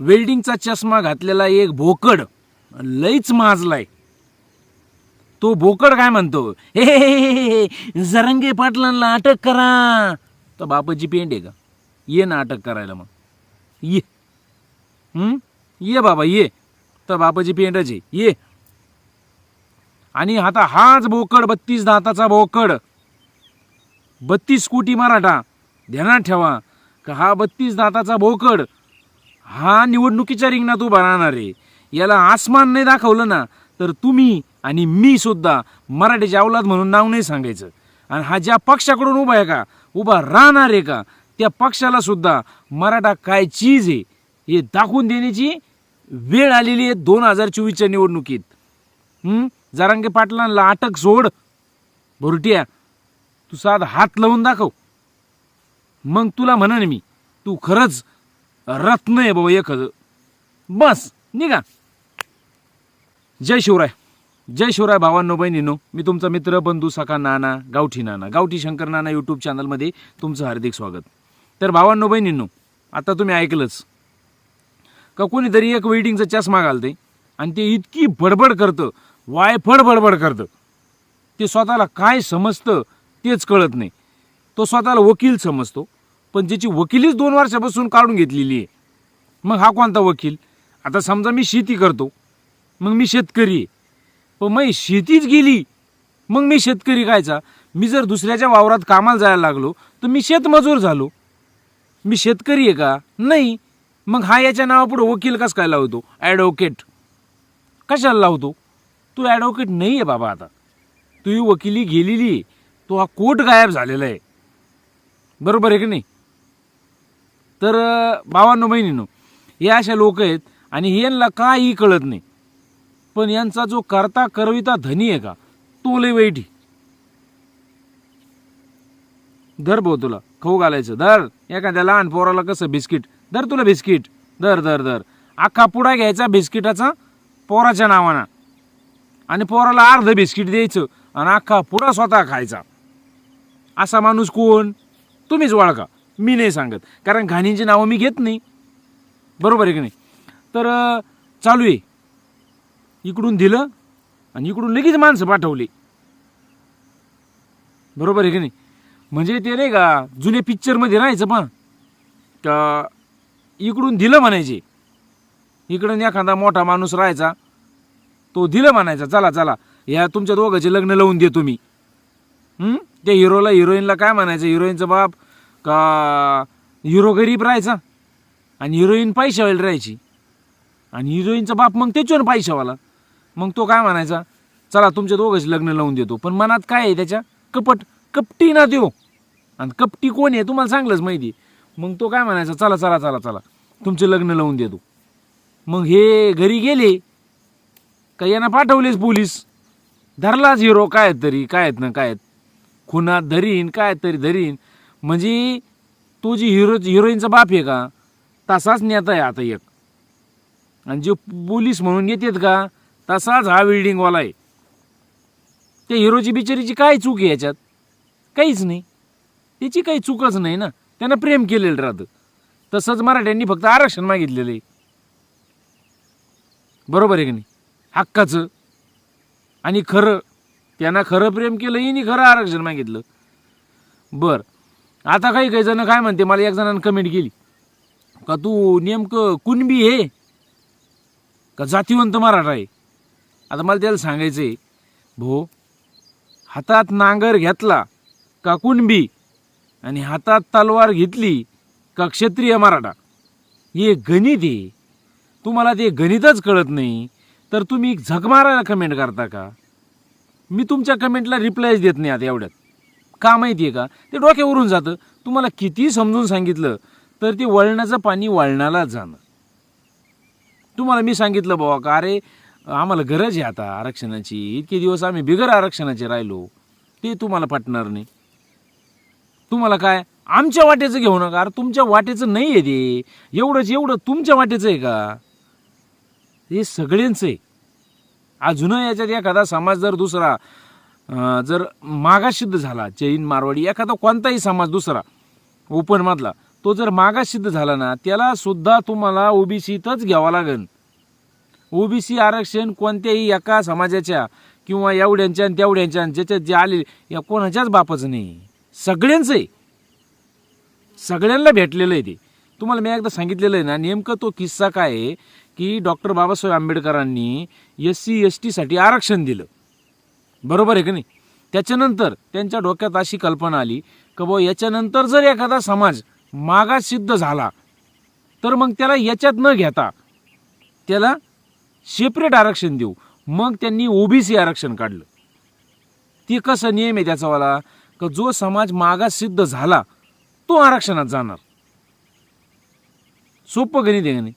वेल्डिंगचा चष्मा घातलेला एक भोकड लईच माजलाय. तो भोकड काय म्हणतो? हे हे, हे, हे, हे, जरंगे पाटलांना अटक करा. तर बापाची पेंड आहे का? ये ना अटक करायला मग. ये. हं? ये बाबा ये. तर बापाची पेंडच आहे. ये. आणि आता हाच बोकड बत्तीस दाताचा बोकड बत्तीस कोटी मराठा. ध्यानात ठेवा. का हा बत्तीस दाताचा बोकड हा निवडणुकीच्या रिंगणात उभा राहणार आहे. याला आसमान नाही दाखवलं ना तर तुम्ही आणि मी सुद्धा मराठीच्या अवलाद म्हणून नाव नाही सांगायचं. आणि हा ज्या पक्षाकडून उभा आहे का उभा राहणार आहे का त्या पक्षाला सुद्धा मराठा काय चीज आहे हे दाखवून देण्याची वेळ आलेली आहे दोन हजार चोवीसच्या निवडणुकीत. हं? जरांगे पाटलांना अटक सोड. बोरटिया तू साध हात लावून दाखव. मग तुला म्हणन मी तू खरंच रत्न आहे बाबा एखादं बस निघा. जय शिवराय. जय शिवराय भावांनो बहिणीनो मी तुमचा मित्र बंधू सखा नाना गावठी नाना गावठी शंकर नाना यूट्यूब चॅनलमध्ये तुमचं हार्दिक स्वागत. तर भावांनो बहिणींनो आता तुम्ही ऐकलंच का कोणीतरी एक वेडिंगचा चष्मा घालते आणि ते इतकी बडबड करतं वायफड बडबड करतं. ते स्वतःला काय समजतं तेच कळत नाही. तो स्वतःला वकील समजतो. पण ज्याची वकिलीच दोन वर्षापासून काढून घेतलेली आहे. मग हा कोणता वकील? आता समजा मी शेती करतो. मग मी शेतकरी आहे. पण मग शेतीच गेली. मग मी शेतकरी कायचा मी जर दुसऱ्याच्या वावरात कामाला जायला लागलो तर मी शेतमजूर झालो. मी शेतकरी आहे का? नाही. मग हा याच्या नावापुढं वकील कसं काय लावतो? ॲडव्होकेट कशाला लावतो? तू ॲडव्होकेट नाही आहे बाबा आता. तू ही वकिली गेलेली आहे. तो हा कोट गायब झालेला आहे. बरोबर आहे की नाही? तर बावांनो बहिणीनो हे अशा लोक आहेत आणि यांना काही कळत नाही. पण यांचा जो करता करविता धनी आहे का तो लय वैठी. धर भाऊ तुला खाऊ घालायचं धर. एखाद्या लहान पोराला कसं बिस्किट धर तुला बिस्किट. धर धर धर. अख्खा पुडा घ्यायचा बिस्किटाचा पोराच्या नावानं. आणि पोराला अर्ध बिस्किट द्यायचं आणि अख्खा पुडा स्वतः खायचा. असा माणूस कोण? तुम्हीच ओळखा. मी नाही सांगत. कारण घाणींची नावं मी घेत नाही. बरोबर आहे की नाही? तर चालू आहे. इकडून दिलं आणि इकडून लगेच माणसं पाठवली. बरोबर आहे की नाही? म्हणजे ते नाही का जुने पिक्चरमध्ये राहायचं पण. का इकडून दिलं म्हणायचे. इकडून एखादा मोठा माणूस राहायचा. तो दिलं म्हणायचा चला चला. या तुमच्या दोघांचे लग्न लावून देतो मी. त्या हिरोला हिरोईनला काय म्हणायचं? हिरोईनचा बाप का हिरो गरीब राहायचा? आणि हिरोईन पैशावाली राहायची. आणि हिरोईनचा बाप मग त्याच्यावर पैशावाला. मग तो काय म्हणायचा? चला तुमच्या दोघांचे लग्न लावून देतो. पण मनात काय आहे त्याच्या? कपट कपटी ना देऊ. आणि कपटी कोण आहे? तुम्हाला चांगलंच माहिती आहे. मग तो काय म्हणायचा? चला चला चला चला. तुमचे लग्न लावून देतो. मग हे घरी गेले. का यांना पाठवलेच पोलीस? धरलाच हिरो? काय आहेत तरी? काय आहेत ना काय आहेत? खुनात धरीन काय आहेत तरी धरीन. म्हणजे तो जी हिरो हिरोईनचा बाप आहे का तसाच नेता आहे आता एक. आणि जे पोलीस म्हणून येतात का तसाच हा बिल्डिंगवाला आहे. त्या हिरोची बिचारीची काय चूक आहे याच्यात? काहीच नाही. त्याची काही चूकच नाही ना. त्यानं प्रेम केलेलं राहतं. तसंच मराठ्यांनी फक्त आरक्षण मागितलेलं आहे. बरोबर आहे की नाही? हक्काचं. आणि खरं त्यांना खरं प्रेम केलं हिनी खरं आरक्षण मागितलं. बरं. आता काही काही जण काय म्हणते मला एक जणांनी कमेंट केली. का तू नेमकं कुणबी हे? का जातीवंत मराठा आहे? आता मला त्याला सांगायचं आहे भो हातात नांगर घेतला का कुणबी? आणि हातात तलवार घेतली का क्षत्रिय मराठा? हे गणित आहे. तुम्हाला ते गणितच कळत नाही तर तुम्ही झक मारायला कमेंट करता का? मी तुमच्या कमेंटला रिप्लायच देत नाही आता एवढ्यात. का माहिती आहे का? ते डोक्यावरून जातं. तुम्हाला किती समजून सांगितलं तर ते वळणाचं पाणी वळणालाच जाणं. तुम्हाला मी सांगितलं बाबा का अरे आम्हाला गरज आहे आता आरक्षणाची. इतके दिवस आम्ही बिगर आरक्षणाचे राहिलो. ते तुम्हाला पटणार नाही. तुम्हाला काय? आमच्या वाटेचं घेऊ नका. अरे तुमच्या वाटेचं नाही आहे ते. एवढंच एवढं तुमच्या वाटेचं आहे का? हे सगळ्यांचं आहे. अजून याच्यात एखादा समाज जर दुसरा जर मागासिद्ध झाला जैन मारवाडी एखादा कोणताही समाज दुसरा ओपनमधला तो जर मागास सिद्ध झाला ना त्याला सुद्धा तुम्हाला ओबीसीतच घ्यावा लागेल ओबीसी आरक्षण कोणत्याही एका समाजाच्या किंवा एवढ्यांच्या आणि तेवढ्यांच्या आणि ज्याच्यात जे आले या कोणाच्याच बापाचं नाही. सगळ्यांचं आहे सगळ्यांना भेटलेलं आहे ते. तुम्हाला मी एकदा सांगितलेलं आहे ना नेमकं तो किस्सा काय आहे की डॉक्टर बाबासाहेब आंबेडकरांनी एस सी एस टीसाठी आरक्षण दिलं. बरोबर आहे का नाही? त्याच्यानंतर त्यांच्या डोक्यात अशी कल्पना आली की बुवा याच्यानंतर जर एखादा समाज मागास सिद्ध झाला तर मग त्याला याच्यात न घेता त्याला सेपरेट आरक्षण देऊ. मग त्यांनी ओबीसी आरक्षण काढलं. ते कसं नियम आहे त्याचावाला का जो समाज मागास सिद्ध झाला तो आरक्षणात जाणार. सोपं गणित आहे का नाही?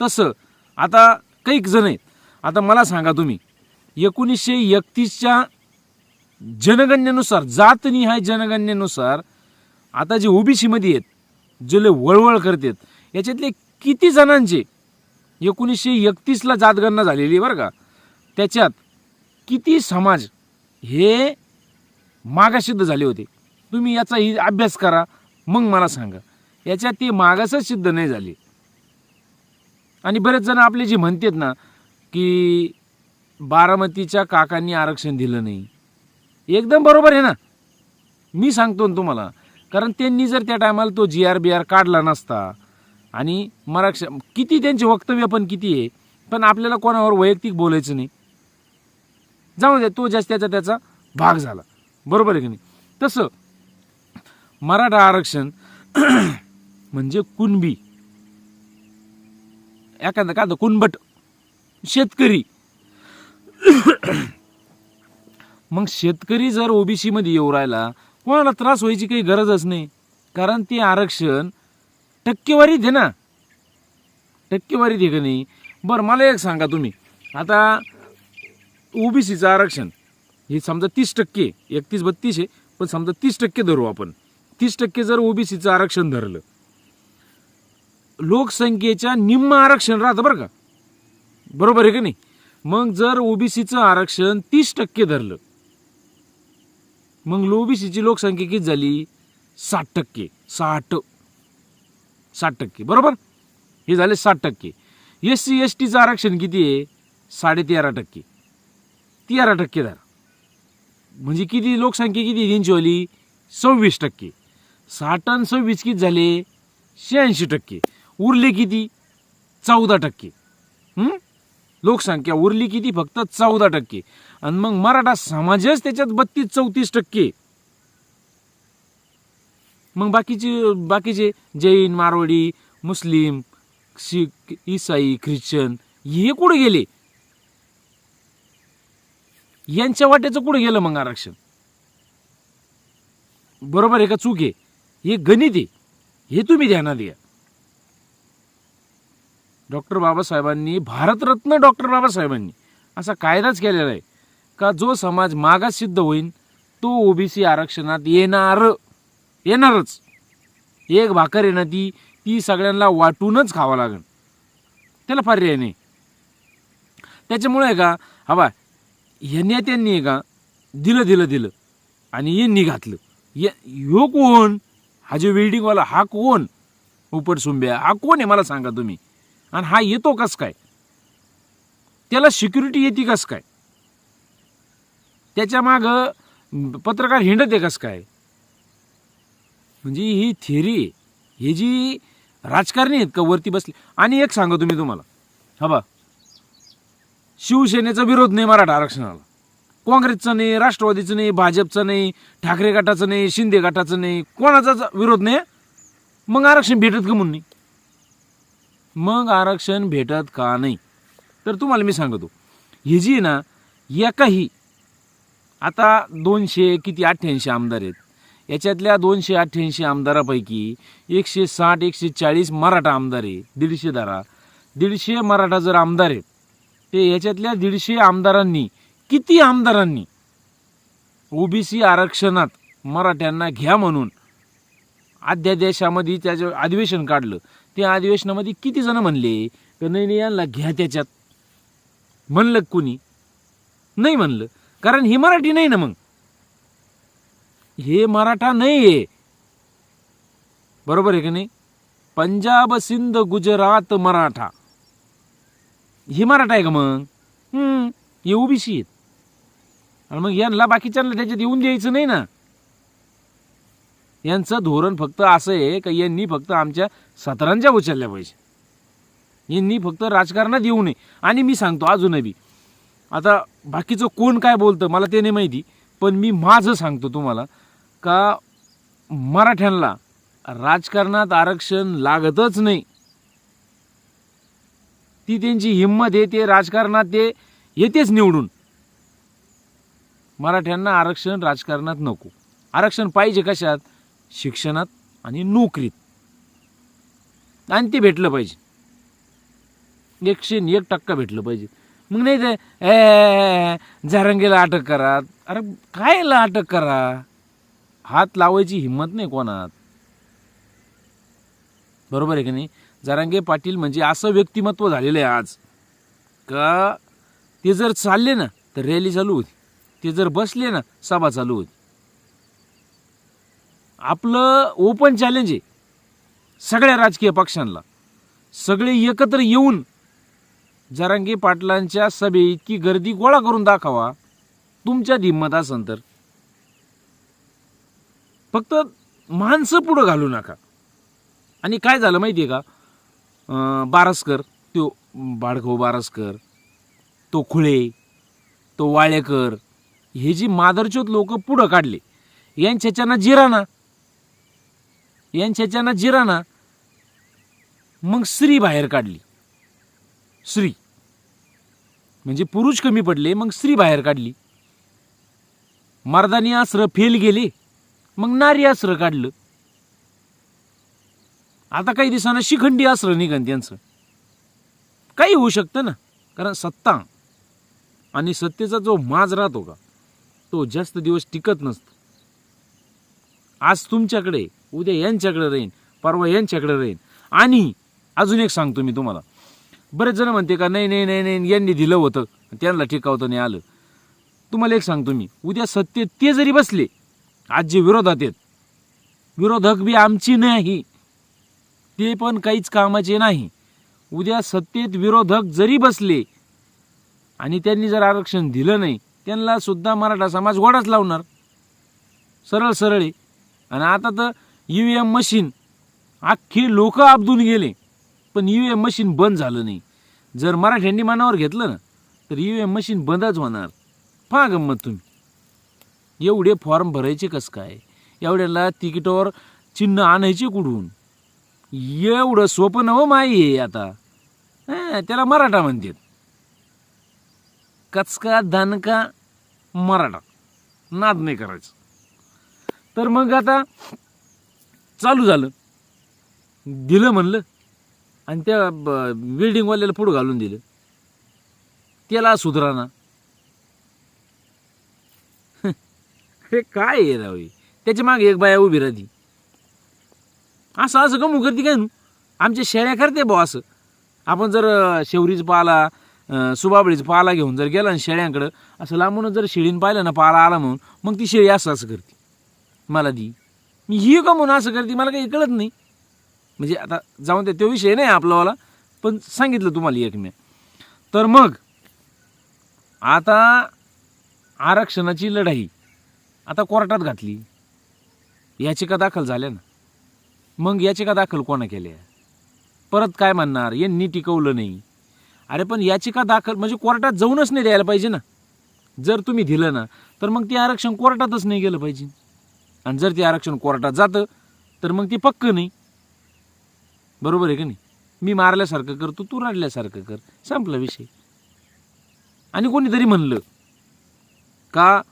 तसं. आता काही जण आहेत. आता मला सांगा तुम्ही एकोणीसशे एकतीसच्या जनगणनेनुसार जातनिहाय जनगणनेनुसार आता जे ओबीसीमध्ये आहेत जे लय वळवळ करतात याच्यातले किती जणांचे एकोणीसशे एकतीसला जातगणना झालेली आहे बरं का? त्याच्यात किती समाज हे मागासिद्ध झाले होते? तुम्ही याचा ही अभ्यास करा मग मला सांगा. याच्यात ते मागासच सिद्ध नाही झाले. आणि बरेच जण आपले जे म्हणतात ना की बारामतीच्या काकांनी आरक्षण दिलं नाही. एकदम बरोबर आहे ना? मी सांगतो ना तुम्हाला कारण त्यांनी जर त्या टायमाला तो जी आर बी आर काढला नसता आणि मराक्ष किती त्यांचे वक्तव्य पण किती आहे पण आपल्याला कोणावर वैयक्तिक बोलायचं नाही. जाऊ द्या तो जास्त त्याचा त्याचा भाग झाला. बरोबर आहे की नाही? तसं मराठा आरक्षण म्हणजे कुणबी. एखादं का कुणबट. शेतकरी. मग शेतकरी जर ओबीसीमध्ये येऊ राहिला कोणाला त्रास व्हायची काही गरजच नाही. कारण ते आरक्षण टक्केवारीत आहे ना. टक्केवारीत आहे का नाही? बरं मला एक सांगा तुम्ही. आता ओबीसीचं आरक्षण हे समजा तीस टक्के एकतीस बत्तीस आहे पण समजा तीस टक्के धरू आपण. तीस टक्के जर ओबीसीचं आरक्षण धरलं लोकसंख्येच्या निम्म आरक्षण राहतं बरं का. बरोबर आहे का नाही? मग जर ओबीसीचं आरक्षण तीस टक्के धरलं मग ओबीसीची लोकसंख्या किती झाली? साठ टक्के. साठ. साठ टक्के. बरोबर? हे झाले साठ टक्के. एस सी एस टीचं आरक्षण किती आहे? साडे तेरा टक्के. तेरा टक्के धरा. म्हणजे किती? लोकसंख्या किती त्यांची वाली? सव्वीस टक्के. साठ आणि सव्वीस किती झाले? शहाऐंशी टक्के. उरले किती? चौदा टक्के. लोकसंख्या उरली किती? फक्त चौदा टक्के. आणि मग मराठा समाजच त्याच्यात बत्तीस चौतीस टक्के. मग बाकीचे बाकीचे जैन मारवाडी मुस्लिम शीख इसाई ख्रिश्चन हे कुठे गेले? यांच्या वाट्याचं कुठे गेलं मग आरक्षण? बरोबर आहे का चूक आहे? हे गणित आहे. हे तुम्ही ध्यानात घ्या. डॉक्टर बाबासाहेबांनी भारतरत्न डॉक्टर बाबासाहेबांनी असा कायदाच केलेला आहे का जो समाज मागास सिद्ध होईल तो ओबीसी आरक्षणात येणार येणारच. एक भाकर आहे ना ती ती सगळ्यांना वाटूनच खावं लागेल. त्याला पर्याय नाही. त्याच्यामुळे आहे का हवा या नेत्यांनी आहे का दिलं दिलं दिलं आणि यांनी घातलं. या ह्यो कोण? हा जो वेल्डिंगवाला हा कोण? उपटसुंब्या हा कोण आहे? मला सांगा तुम्ही. आणि हा येतो कस काय? त्याला सिक्युरिटी येते कस काय? त्याच्या माग पत्रकार हिंडत आहे कस काय? म्हणजे ही थेरी हे जी राजकारणी आहेत का वरती बसली? आणि एक सांगा तुम्ही तुम्हाला. हा बा शिवसेनेचा विरोध नाही मराठा आरक्षणाला. काँग्रेसचं नाही राष्ट्रवादीचं नाही भाजपचं नाही ठाकरे गटाचं नाही शिंदे गटाचं नाही. कोणाचाच विरोध नाही मग आरक्षण भेटत का म्हणून नाही? मग आरक्षण भेटत का नाही? तर तुम्हाला मी सांगतो. ही जी आहे ना एकाही आता दोनशे किती अठ्ठ्याऐंशी आमदार आहेत? याच्यातल्या दोनशे अठ्ठ्याऐंशी आमदारापैकी एकशे साठ एकशे चाळीस मराठा आमदार आहे दीडशे धारा. दीडशे मराठा जर आमदार आहेत ते याच्यातल्या दीडशे आमदारांनी किती आमदारांनी ओबीसी आरक्षणात मराठ्यांना घ्या म्हणून अध्यादेशामध्ये त्याचं अधिवेशन काढलं त्या अधिवेशनामध्ये किती जण म्हणले? तर नाही यांना घ्या त्याच्यात. म्हणलं कुणी? नाही म्हणलं. कारण ही मराठी नाही ना मग. हे मराठा नाही आहे बरोबर आहे का नाही? पंजाब सिंध गुजरात मराठा. ही मराठा आहे का मग? हम्म, हे ओबीसी आहेत. आणि मग यांना बाकीच्यांना त्याच्यात येऊन द्यायचं नाही ना. यांचं धोरण फक्त असं आहे का यांनी फक्त आमच्या सतरांच्या उचलल्या पाहिजे? यांनी फक्त राजकारणात येऊ नये. आणि मी सांगतो अजूनही आता बाकीचं कोण काय बोलतं मला ते नाही माहिती पण मी माझं सांगतो तुम्हाला का मराठ्यांना राजकारणात आरक्षण लागतच नाही. ती त्यांची हिंमत आहे ते राजकारणात ते येतेच निवडून. मराठ्यांना आरक्षण राजकारणात नको. आरक्षण पाहिजे कशात? शिक्षणात आणि नोकरीत. आणि ते भेटलं पाहिजे. एकशे एक टक्का भेटलं पाहिजे. मग नाही ते ए अटक करा. अरे कायला अटक करा? हात लावायची हिंमत नाही कोणात. बरोबर आहे की नाही? जारांगे पाटील म्हणजे असं व्यक्तिमत्व झालेलं आहे आज. का? ते जर चालले ना तर रॅली चालू होती. ते जर बसले ना सभा चालू होती. आपलं ओपन चॅलेंज आहे. सगळ्या राजकीय पक्षांना. सगळे एकत्र येऊन जरांगे पाटलांच्या सभे इतकी गर्दी गोळा करून दाखवा. तुमच्या हिंमत असन तर. फक्त माणसं पुढं घालू नका. आणि काय झालं माहिती आहे का बारसकर तो बाळखाऊ बारसकर तो खुळे तो वाळेकर हे जी मादरचोत लोक पुढं काढले यांच्याच्यानं जिराना यांच्याच्यानं जिराना मग स्त्री बाहेर काढली. स्त्री. म्हणजे पुरुष कमी पडले मग स्त्री बाहेर काढली. मर्दानी आसरं फेल गेले मग नारी आसरं काढलं. आता काही दिवसांना शिखंडी आसरं निघन त्यांचं. काही होऊ शकतं ना कारण सत्ता. आणि सत्तेचा जो माज राहतो का तो जास्त दिवस टिकत नसतो. आज तुमच्याकडे उद्या यांच्याकडे राहीन परवा यांच्याकडे राहीन. आणि अजून एक सांगतो मी तुम्हाला. बरेच जण म्हणते का नाही नाही नाही नाही यांनी दिलं होतं. त्यांना टिकावतं नाही आलं. तुम्हाला एक सांगतो मी. उद्या सत्तेत ते जरी बसले आज जे विरोधात आहेत विरोधक बी आमची नाही. ते पण काहीच कामाचे नाही. उद्या सत्तेत विरोधक जरी बसले आणि त्यांनी जर आरक्षण दिलं नाही त्यांना सुद्धा मराठा समाज गोडाच लावणार. सरळ सरळ आहे. आणि आता तर यू एम मशीन अख्खे लोक आपदून गेले. पण यू एम मशीन बंद झालं नाही. जर मराठ्यांनी मनावर घेतलं ना तर यू एम मशीन बंदच होणार. पहा गंमत तुम्ही. एवढे फॉर्म भरायचे कसं काय? एवढ्याला तिकीटावर चिन्ह आणायचे कुठून? एवढं सोपं हो माई हे आता. त्याला मराठा म्हणतात. कचका दानका मराठा. नाद नाही करायचं. तर मग आता चालू झालं. दिलं म्हणलं. आणि त्या बिल्डिंगवाल्याला पुढं घालून दिलं. त्याला सुधराना हे काय आहे राव हे? त्याच्यामागे एक बाया उभी राहती असं असं गमू करते काय? नू आमच्या शेळ्या करते बुवा असं. आपण जर शेवरीचा पाला सुबाबळीचा पाला घेऊन जर गेला ना शेळ्यांकडं असं लांबूनच जर शेळीनं पाहिलं ना पाला आला म्हणून मग ती शेळी असं असं करते. मला दी. मी ही का म्हणून असं करते मला काही कळत नाही. म्हणजे आता जाऊन त्या तो विषय नाही आपलावाला पण सांगितलं तुम्हाला एक मी. तर मग आता आरक्षणाची लढाई आता कोर्टात घातली. याचिका दाखल झाल्या ना. मग याचिका दाखल कोणा केल्या? परत काय म्हणणार? यांनी टिकवलं नाही. अरे पण याचिका दाखल म्हणजे कोर्टात जाऊनच नाही द्यायला पाहिजे ना. जर तुम्ही दिलं ना तर मग ते आरक्षण कोर्टातच नाही गेलं पाहिजे. आणि जर ते आरक्षण कोर्टात जातं तर मग ते पक्क नाही. बरोबर आहे का नाही? मी मारल्यासारखं करतो तू रडल्यासारखं कर. संपला विषय. आणि कोणीतरी म्हणलं का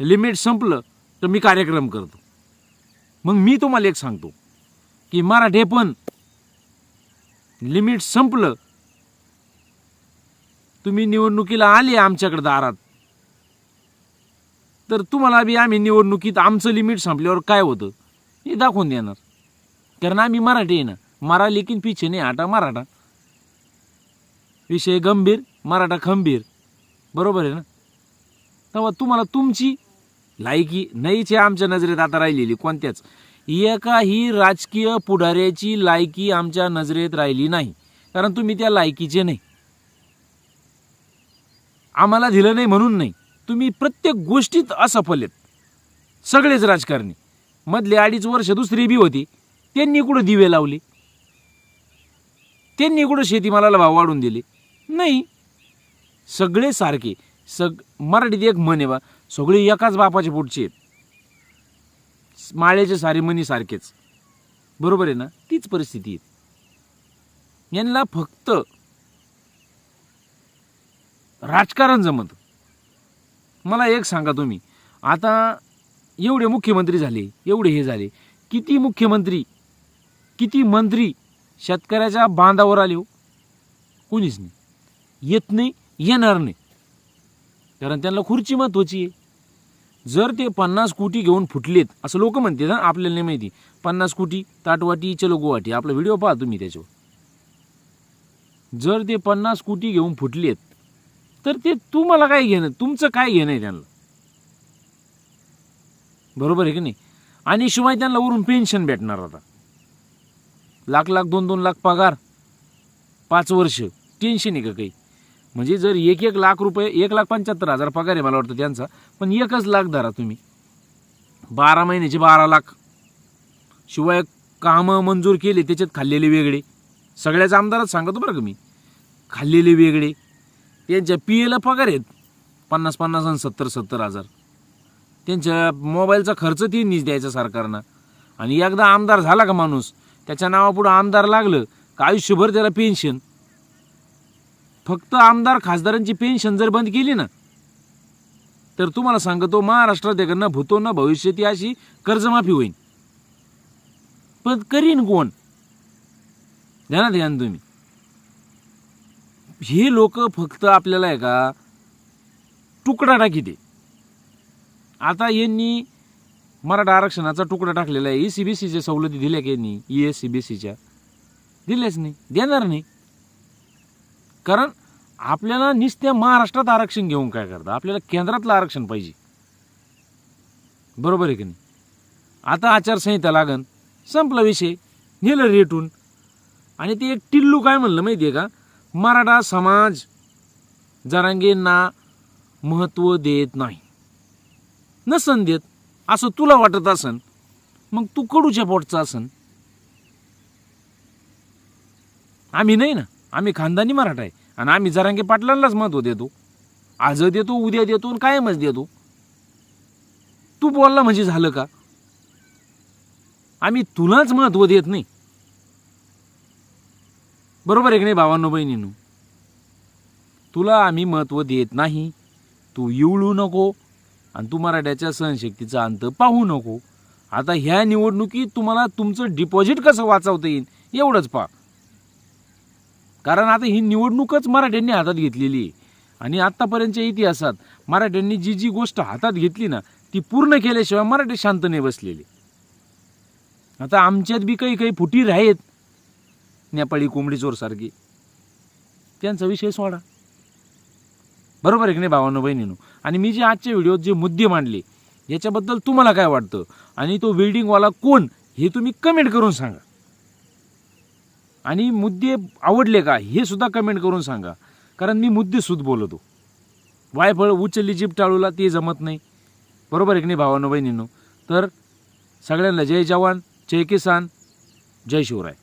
लिमिट संपलं तर मी कार्यक्रम करतो. मग मी तुम्हाला एक सांगतो की मराठे पण लिमिट संपलं तुम्ही निवडणुकीला आले आमच्याकडे दारात. तर तुम्हाला बी आम्ही निवडणुकीत आमचं लिमिट संपल्यावर काय होतं? हे दाखवून देणार. कारण आम्ही मराठी आहे ना. मरा लेकिन पिछे नाही आटा मराठा. विषय गंभीर मराठा खंबीर. बरोबर आहे ना? तेव्हा तुम्हाला तुमची लायकी नाहीच आहे आमच्या नजरेत आता राहिलेली कोणत्याच. एकाही राजकीय पुढाऱ्याची लायकी आमच्या नजरेत राहिली नाही. कारण तुम्ही त्या लायकीचे नाही. आम्हाला दिलं नाही म्हणून नाही. तुम्ही प्रत्येक गोष्टीत असफल आहेत. सगळेच राजकारणी. मधले अडीच वर्ष दुसरी बी होती. त्यांनी कुठं दिवे लावले? त्यांनी कुठं शेतीमालाला भाव वाढून दिले? नाही. सगळे सारखे. सग मराठीत एक म्हण आहे बा सगळे एकाच बापाचे पोटचे आहेत. माळ्याचे सारे मनी सारखेच. बरोबर आहे ना? तीच परिस्थिती आहे. यांना फक्त राजकारण जमत. मला एक सांगा तुम्ही. आता एवढे मुख्यमंत्री झाले एवढे हे झाले किती मुख्यमंत्री किती मंत्री शेतकऱ्याच्या बांधावर आले हो? कोणीच नाही. येत नाही येणार नाही. कारण त्यांना खुर्ची महत्वाची आहे. जर ते पन्नास कोटी घेऊन फुटलेत असं लोक म्हणते ना आपल्याला नाही माहिती. पन्नास कोटी ताटवाटी चलो गुवाहाटी आपला व्हिडिओ पाहतो तुम्ही त्याच्यावर. जर ते पन्नास कोटी घेऊन फुटलेत तर ते तुम्हाला काय घेणं? तुमचं काय घेणं आहे त्यांना? बरोबर आहे की नाही? आणि शिवाय त्यांना वरून पेन्शन भेटणार आता. लाख लाख दोन दोन लाख पगार. पाच वर्ष. टेन्शन आहे का काही? म्हणजे जर एक एक लाख रुपये एक लाख पंच्याहत्तर हजार पगार आहे मला वाटतं त्यांचा पण एकच लाख धरा तुम्ही. बारा महिन्याचे बारा लाख. शिवाय कामं मंजूर केले त्याच्यात खाल्लेले वेगळे. सगळ्याच आमदारात सांगतो बरं का मी. खाल्लेले वेगळे. त्यांच्या पी एला पगार आहेत. पन्नास पन्नास आणि सत्तर सत्तर हजार. त्यांच्या मोबाईलचा खर्च त्यांनीच द्यायचा सरकारनं. आणि एकदा आमदार झाला का माणूस त्याच्या नावापुढं आमदार लागलं का आयुष्यभर त्याला पेन्शन फक्त आमदार खासदारांची पेन्शन जर बंद केली ना तर तुम्हाला सांगतो महाराष्ट्रात एकांना भूतो ना भविष्य ती अशी कर्जमाफी होईल पण करीन कोण? ध्यानात घ्या तुम्ही. हे लोक फक्त आपल्याला आहे का तुकडा टाकीते आता यांनी मराठा आरक्षणाचा तुकडा टाकलेला आहे. ई सी बी सीच्या सवलती दिल्या की यांनी? ई एस सी बी सीच्या दिल्याच नाही. देणार नाही. कारण आपल्याला नुसत्या महाराष्ट्रात आरक्षण घेऊन काय करतं? आपल्याला केंद्रातलं आरक्षण पाहिजे. बरोबर आहे की नाही? आता आचारसंहिता लागन. संपला विषय. नेलं रेटून. आणि ते एक टिल्लू काय म्हणलं माहिती आहे का? मराठा समाज जरांगेंना महत्त्व देत नाही. नसन देत. असं तुला वाटत असन मग तू कडूच्या पोटचा असन. आम्ही नाही ना. आम्ही खानदानी मराठा आहे. आणि आम्ही जरांगे पाटलांनाच महत्त्व देतो. आज देतो उद्या देतो आणि कायमच देतो. तू बोलला म्हणजे झालं का? आम्ही तुलाच महत्त्व देत नाही. बरोबर आहे की नाही भावांनो बहिणींनो? तुला आम्ही महत्त्व देत नाही. तू इवळू नको आणि तू मराठ्याच्या सहनशक्तीचा अंत पाहू नको. आता ह्या निवडणुकीत तुम्हाला तुमचं डिपॉझिट कसं वाचवता येईल एवढंच पहा. कारण आता ही निवडणूकच मराठ्यांनी हातात घेतलेली आहे. आणि आत्तापर्यंतच्या इतिहासात मराठ्यांनी जी जी गोष्ट हातात घेतली ना ती पूर्ण केल्याशिवाय मराठी शांत नाही बसलेली. आता आमच्यात बी काही काही फुटीर आहेत नेपाळी कोंबडी चोरसारखी त्यांचा विषय सोडा. बरोबर आहे की नाही भावांनो बहिणीनो? आणि मी जे आजच्या व्हिडिओत जे मुद्दे मांडले याच्याबद्दल तुम्हाला काय वाटतं? आणि तो बिल्डिंगवाला कोण हे तुम्ही कमेंट करून सांगा. आणि मुद्दे आवडले का हे सुद्धा कमेंट करून सांगा. कारण मी मुद्दे बोलतो. वायफळ उचलली जीप टाळूला ते जमत नाही. बरोबर आहे की नाही भावानो बहिणीनो? तर सगळ्यांना जय जवान जय किसान जय शिवराय.